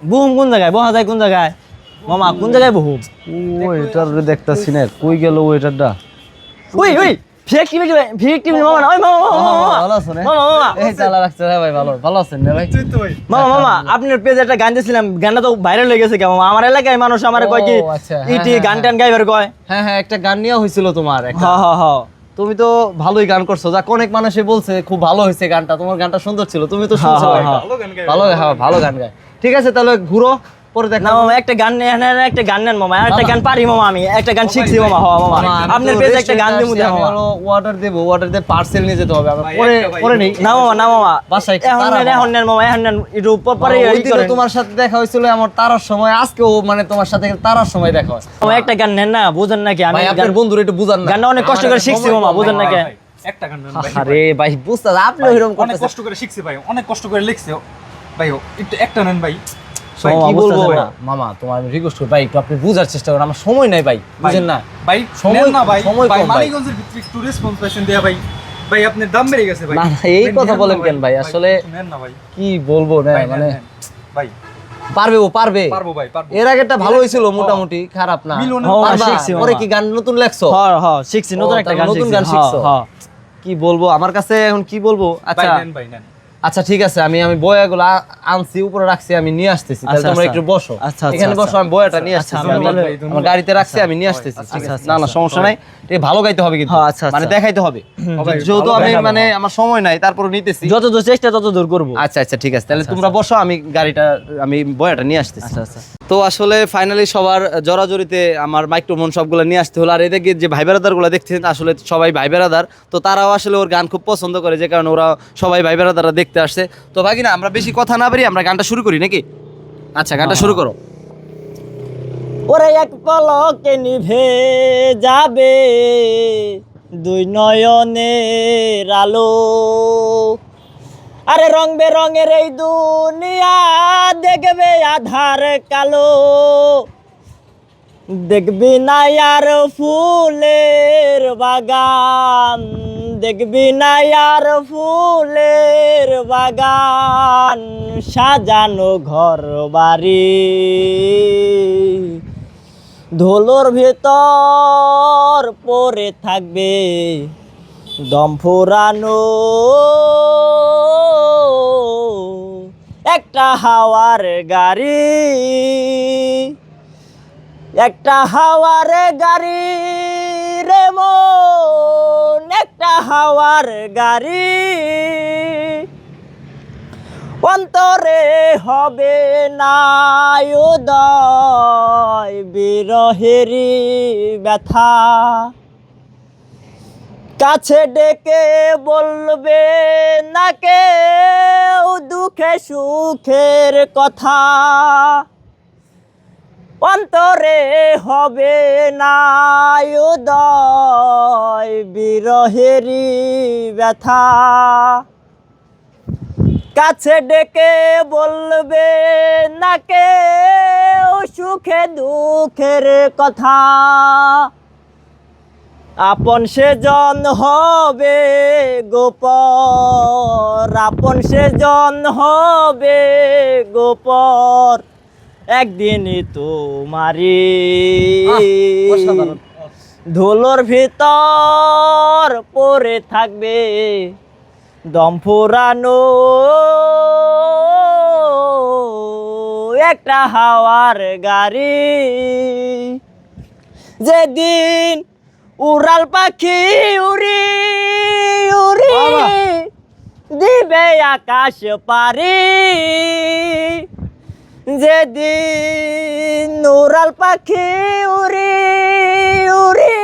বহুম কোন জায়গায়? বহা যায় কোন জায়গায়? মামা কোন জায়গায় বহুম? ও এটার দেখতাছি না। কই গেল ও এটারটা? ওই ওই মামা ওই মামা মামা মামা ভালো আছো না? মামা মামা। এই চালা রাখছে হ্যাঁ ভাই ভালো ভালো আছেন না ভাই? মামা মামা আপনার পেজে একটা গান দিয়েছিলাম গানটা তো ভাইরাল হয়ে গেছে কেমন আমার এলাকায় মানুষ আমার কয় কি ও, আচ্ছা, হ্যাঁ, ইটি হ্যাঁ, গান টান গাইবার কয়। হ্যাঁ হ্যাঁ একটা গান নেওয়া হয়েছিল তোমার একটা। হ হ হ তুমি তো ভালোই গান করছ। যাক অনেক মানুষে বলছে খুব ভালো হয়েছে গানটা। তোমার গানটা সুন্দর ছিল। তুমি তো শুনছো হ্যাঁ, ভাই। হ্যাঁ। ভালো হ্যাঁ ভালো গান গায়। ঠিক আছে তাহলে ঘুরো পরে দেখ মামা একটা গান একটা গান নেন মামা একটা গান পারি মামা আমি একটা গান শিখছি মামা হ মামা। আপনার পেজে একটা গান দিব মামা অর্ডার দেবো অর্ডার দিয়ে পার্সেল নিয়ে যেতে হবে আমরা পরে পরে নেই। না মামা না মামা। বাসায় এখন নেন এখন নেন মামা এখন নেন একটু পর পরে ওই ই তোমার সাথে দেখা হয়েছিল আমার তারার সময় আজকেও মানে তোমার সাথে তারার সময় দেখা হয়। মামা একটা গান নেন না বুঝেন নাকি আমি আপনার বন্ধুরা একটু বুঝান না। গানটা অনেক কষ্ট করে শিখছি মামা বুঝেন নাকি একটা গান। আরে ভাই বুঝতে আপনি ওইরকম অনেক কষ্ট করে শিখছি ভাই অনেক কষ্ট করে লিখছে। ভাই একটু একটা নেন ভাই। ভাই মামা, কি বলব? মামা তোমার রিকোয়েস্ট করি। ভাই একটু আপনি বুঝার চেষ্টা করেন। আমার সময় নাই ভাই বুঝেন না। ভাই সময়- না ভাই। সময় ভাই। মানিকগঞ্জের ভিতরে একটু রেসপন্স পেশেন্ট দেয়া ভাই। ভাই আপনার দাম বেড়ে গেছে ভাই। না, এই কথা বলেন কেন ভাই? আসলে- নেন না ভাই। কি বলব না মানে ভাই। পারবে ও পারবে। পারব ভাই পারব। এর আগেরটা ভালো হয়েছিল মোটামুটি খারাপ না। পরে কি গান নতুন লেখছো? হ হ শিখছি নতুন একটা গান নতুন গান শিখছো? কি বলব? আমার কাছে এখন কি বলব? ভাই আচ্ছা। নেন ভাই নেন। আচ্ছা ঠিক আছে আমি আমি বয়াগুলো আনছি উপরে রাখছি আমি নিয়ে আসতেছি। তাহলে আচ্ছা, তোমরা আচ্ছা। একটু বসো। আচ্ছা, এখানে বসো। আমি বয়াটা নিয়ে আসতেছি। আমি আমার গাড়িতে রাখছি আমি নিয়ে আসতেছি। ঠিক আছে? না না সমস্যা নাই। এটা ভালো গাইতে হবে কিন্তু। হ্যাঁ। মানে দেখাইতে হবে। যেহেতু আমি মানে আমার সময় নাই তারপর নিতেছি। যত দূর চেষ্টা তত দূর করব। আচ্ছা আচ্ছা ঠিক আছে। তাহলে তোমরা বসো আমি গাড়িটা আমি বয়াটা নিয়ে আসতেছি। আচ্ছা আচ্ছা। তো আসলে ফাইনালি সবার জড়াজড়িতে আমার মাইক্রোফোন সবগুলো নিয়ে আসতে হলো। আর এদিকে যে ভাই বেড়াদারগুলো দেখছেন আসলে সবাই ভাই বেড়াদার তো তারাও আসলে ওর গান খুব পছন্দ করে, যে কারণে ওরা সবাই ভাই বেড়াদাররা দেখতে আসছে। তো ভাগি না আমরা বেশি কথা না পারি আমরা গানটা শুরু করি নাকি? আচ্ছা গানটা শুরু করো। ওরে এক পলকে নিভে যাবে, দুই নয়নের আলো। আরে রং বেরঙের এই দুনিয়া দেখবে আধার কালো। দেখবি না আর ফুলের বাগান, দেখবি না আর ফুলের বাগান, সাজানো ঘর বাড়ি। ধুলোর ভেতর পড়ে থাকবে দম ফুরানো, একটা হাওয়ার গাড়ি, একটা হাওয়ার গাড়ি রে মন, একটা হাওয়ার গাড়ি। অন্তরে হবে না উদয় বিরহেরি ব্যথা। কাছে ডেকে বলবে, না কেউ দুঃখে সুখের কথা। অন্তরে হবে না উদয় বিরহেরি ব্যথা। কাছে ডেকে বলবে, না কেউ সুখে দুঃখের কথা। আপন সেজন হবে গোপর আপন সেজন হবে গোপর। একদিনই তোমারি। ধুলোর ভিতর পড়ে থাকবে দম ফুরানো। একটা হাওয়ার গাড়ি। যেদিন উড়াল পাখি উড়ি উড়ি। দিবে আকাশ পারি। যেদিন উড়াল পাখি উড়ি উড়ি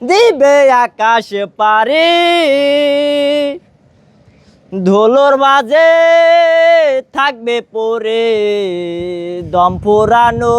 দিবে আকাশ পারি। ধুলোর মাঝে থাকবে পরে দম পুরানো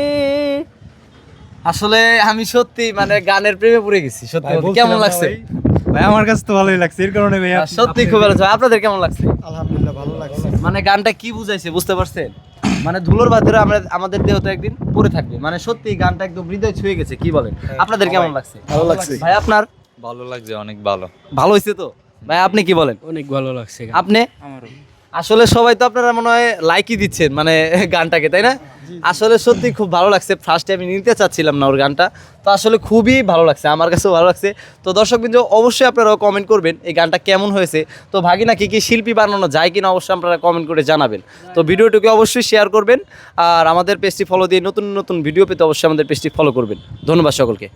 আসলে আমি সত্যি মানে গানের প্রেমে পড়ে গেছি সত্যি কেমন লাগছে? ভাই? আমার কাছে তো ভালোই লাগছে এর কারণে ভাই সত্যি খুব ভালো লাগছে। আপনাদের কেমন লাগছে? আলহামদুলিল্লাহ ভালো লাগছে। মানে গানটা কি বুঝাইছে বুঝতে পারছেন? মানে ধুলোর বাদরে আমরা আমাদের দেহ তো একদিন পড়ে থাকবে। মানে সত্যি গানটা একদম হৃদয় ছুঁয়ে গেছে কি বলেন? আপনাদের কেমন লাগছে। ভালো লাগছে। ভাই আপনার? ভালো লাগছে অনেক ভালো। ভালো হয়েছে তো? ভাই আপনি কি বলেন? অনেক ভালো লাগছে আপনি? আসলে সবাই তো আপনারা মনে হয় লাইকই দিচ্ছেন মানে গানটাকে তাই না? আসলে সত্যি খুব ভালো লাগছে। ফার্স্ট আমি নিতে চাচ্ছিলাম না ওর গানটা। তো আসলে খুবই ভালো লাগছে, আমার কাছেও ভালো লাগছে। তো দর্শক বিন্দু অবশ্যই আপনারা কমেন্ট করবেন এই গানটা কেমন হয়েছে। তো ভাগিনা, কি কি শিল্পী বানানো যায় কিনা অবশ্যই আপনারা কমেন্ট করে জানাবেন। তো ভিডিওটিকে অবশ্যই শেয়ার করবেন। আর আমাদের পেজটি ফলো দিয়ে নতুন নতুন ভিডিও পেতে অবশ্যই আমাদের পেজটি ফলো করবেন। ধন্যবাদ সকলকে।